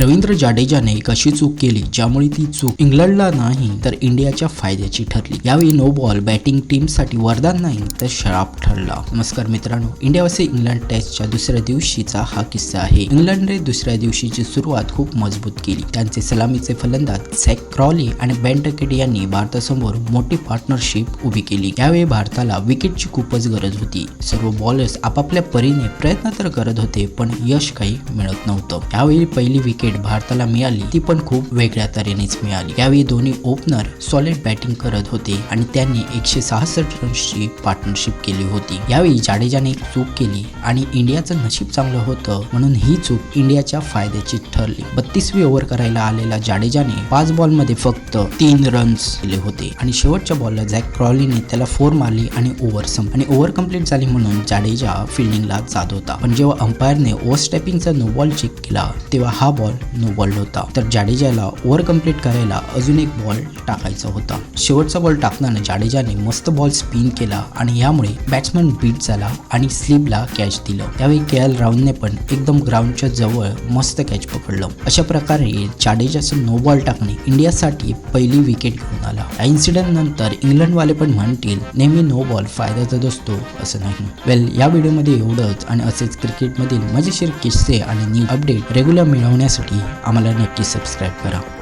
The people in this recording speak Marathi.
रवींद्र जाडेजाने एक अशी चूक केली ज्यामुळे ती चूक इंग्लंडला नाही तर इंडियाच्या फायद्याची ठरली. यावेळी नो बॉल बॅटिंग टीमसाठी वरदान नाही तर शराब ठरला. नमस्कार मित्रांनो इंडिया वसे इंग्लंड टेस्टच्या दुसऱ्या दिवशीचा हा किस्सा आहे. इंग्लंडने दुसऱ्या दिवशीची सुरुवात खूप मजबूत केली. त्यांचे सलामीचे फलंदाज सॅक क्रॉली आणि बेन टकेट यांनी भारतासमोर मोठी पार्टनरशिप उभी केली. यावेळी भारताला विकेटची खूपच गरज होती. सर्व बॉलर्स आपापल्या परीने प्रयत्न तर करत होते पण यश काही मिळत नव्हतं. यावेळी पहिली विकेट भारताला मिळाली ती पण खूप वेगळ्या तऱ्हेनेच मिळाली. यावेळी दोन्ही ओपनर सॉलिड बॅटिंग करत होते आणि त्यांनी एकशे सहासष्ट रन्सची पार्टनरशिप केली होती. यावेळी जाडेजाने एक चूक केली आणि इंडियाचं नशीब चांगलं होतं म्हणून ही चूक इंडियाच्या फायद्याची ठरली. बत्तीसवी ओव्हर करायला आलेला जाडेजाने पाच बॉलमध्ये फक्त तीन रन्स केले होते आणि शेवटच्या बॉलला झॅक क्रॉलीने त्याला फोर मारली आणि ओव्हर संप आणि ओव्हर कंप्लीट झाली म्हणून जाडेजा फिल्डिंगला जात होता. पण जेव्हा अंपायरने ओव्हर स्टेपिंगचा नो बॉल चेक केला तेव्हा हा बॉल नो बॉल होता. तर जाडेजाला ओव्हर कंप्लीट करायला अजून एक बॉल टाकायचा होता. शेवटचा बॉल टाकताना जाडेजाने मस्त बॉल स्पिन केला आणि यामुळे बॅट्समॅन बीट झाला आणि स्लीपला कॅच दिलं. त्यावेळी के एल राहुलने पण एकदम ग्राउंडच्या जवळ मस्त कॅच पकडलं. अशा प्रकारे जाडेजाचं नो बॉल टाकणे इंडियासाठी पहिली विकेट घेऊन आला. या इन्सिडेंट नंतर इंग्लंडवाले पण म्हणतील नेहमी नो बॉल फायद्याचा असतो असं नाही. वेल या व्हिडिओमध्ये एवढंच आणि असेच क्रिकेटमधील मजेशीर किस्से आणि न्यू अपडेट रेग्युलर मिळवण्यासाठी आम्हाला नक्की सबस्क्राईब करा.